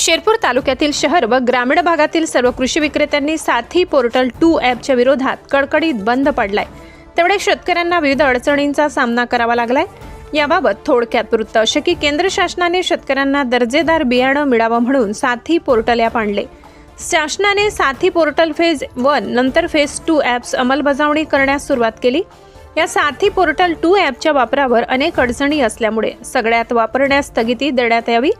शेरपूर तालुक्यातील शहर व ग्रामीण भागातील सर्व कृषी विक्रेत्यांनी साथी पोर्टल टू ॲपच्या विरोधात कडकडीत बंद पडलाय. तेवढे शेतकऱ्यांना विविध अडचणींचा सामना करावा लागलाय. याबाबत थोडक्यात वृत्त असे की केंद्र शासनाने शेतकऱ्यांना दर्जेदार बियाणं मिळावं म्हणून साथी पोर्टल ॲप आणले. शासनाने साथी पोर्टल फेज वन नंतर फेज टू ॲप्स अंमलबजावणी करण्यास सुरुवात केली. या साथी पोर्टल टू ॲपच्या वापरावर अनेक अडचणी असल्यामुळे सगळ्यात वापरण्यास स्थगिती देण्यात यावी.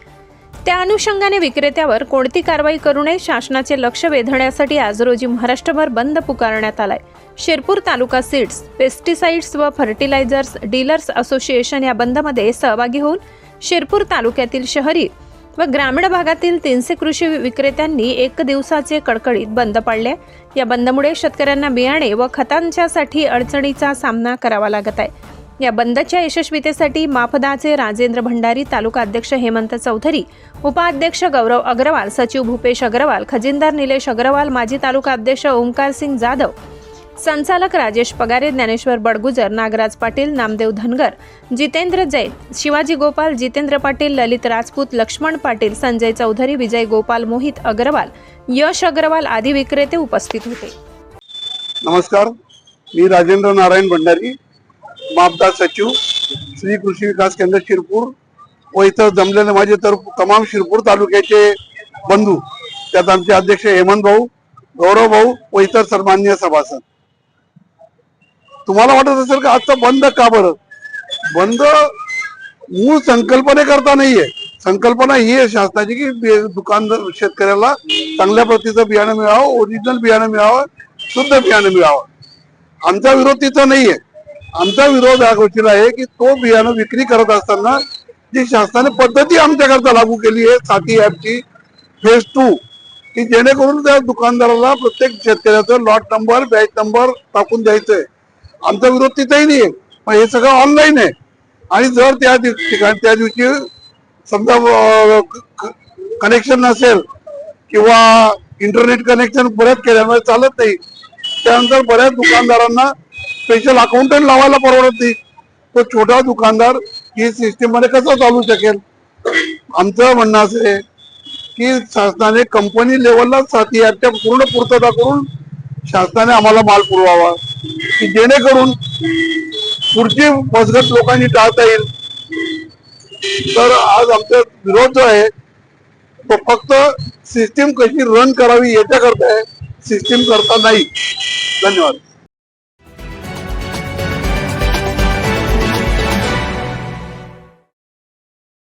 त्या अनुषंगाने विक्रेत्यावर कोणती कारवाई करू नये शासनाचे लक्ष वेधण्यासाठी आज रोजी महाराष्ट्रभर बंद पुकारण्यात आलाय. शिरपूर तालुका सीड्स पेस्टिसाइड्स व फर्टिलायझर्स डीलर्स असोसिएशन या बंदमध्ये सहभागी होऊन शिरपूर तालुक्यातील शहरी व ग्रामीण भागातील तीनशे कृषी विक्रेत्यांनी एक दिवसाचे कडकडीत बंद पाडले. या बंदमुळे शेतकऱ्यांना बियाणे व खतांच्यासाठी अडचणीचा सामना करावा लागत आहे. या बंदच्या यशस्वीतेसाठी माफदाचे राजेंद्र भंडारी तालुका अध्यक्ष हेमंत चौधरी उपाध्यक्ष गौरव अग्रवाल सचिव भूपेश अग्रवाल खजिनदार निलेश अग्रवाल माजी तालुका अध्यक्ष ओंकार सिंग जाधव संचालक राजेश पगारे ज्ञानेश्वर बडगुजर नागराज पाटील नामदेव धनगर जितेंद्र जैन शिवाजी गोपाल जितेंद्र पाटील ललित राजपूत लक्ष्मण पाटील संजय चौधरी विजय गोपाल मोहित अग्रवाल यश अग्रवाल आदी विक्रेते उपस्थित होते. नमस्कार मी राजेंद्र नारायण भंडारी मापदा सचिव श्री कृषी विकास केंद्र शिरपूर व इथं जमलेले माझे तर तमाम शिरपूर तालुक्याचे बंधू त्यात आमचे अध्यक्ष हेमंत भाऊ गौरव भाऊ व इतर सन्मान्य सभासद. तुम्हाला वाटत असेल का आजचा बंद का बरं? बंद मूळ संकल्पने करता नाहीये. संकल्पना ही आहे शासनाची की दुकानदार शेतकऱ्याला चांगल्या प्रतीचं बियाणं मिळावं ओरिजिनल बियाणं मिळावं शुद्ध बियाणं मिळावं. आमचा विरोध तिथं नाहीये. आमचा विरोध या गोष्टीला आहे की तो बियाणं विक्री करत असताना जी शासनाने पद्धती आमच्याकरता लागू केली आहे साथी ऍपची फेज टू की जेणेकरून त्या दुकानदाराला प्रत्येक शेतकऱ्याचं लॉट नंबर बॅच नंबर टाकून द्यायचंय. आमचा विरोध तिथेही नाहीये. पण हे सगळं ऑनलाईन आहे. आणि जर त्या दिव- ठिकाणी त्या दिवशी समजा कनेक्शन नसेल किंवा इंटरनेट कनेक्शन बऱ्याच केल्यामुळे चालत नाही त्यानंतर बऱ्याच दुकानदारांना स्पेशल अकाउंटंट लावायला परवडत नाही. तो छोटा दुकानदार ही सिस्टीममध्ये कसं चालू शकेल? आमचं म्हणणं असं आहे की शासनाने कंपनी लेवलला साथी याच्या पूर्ण पूर्तता करून शासनाने आम्हाला माल पुरवावा. की जेणेकरून पुढची मजगत लोकांनी टाळता येईल. तर आज आमचा विरोध जो आहे तो फक्त सिस्टीम कशी रन करावी याच्याकरता आहे. सिस्टीम करता नाही. धन्यवाद.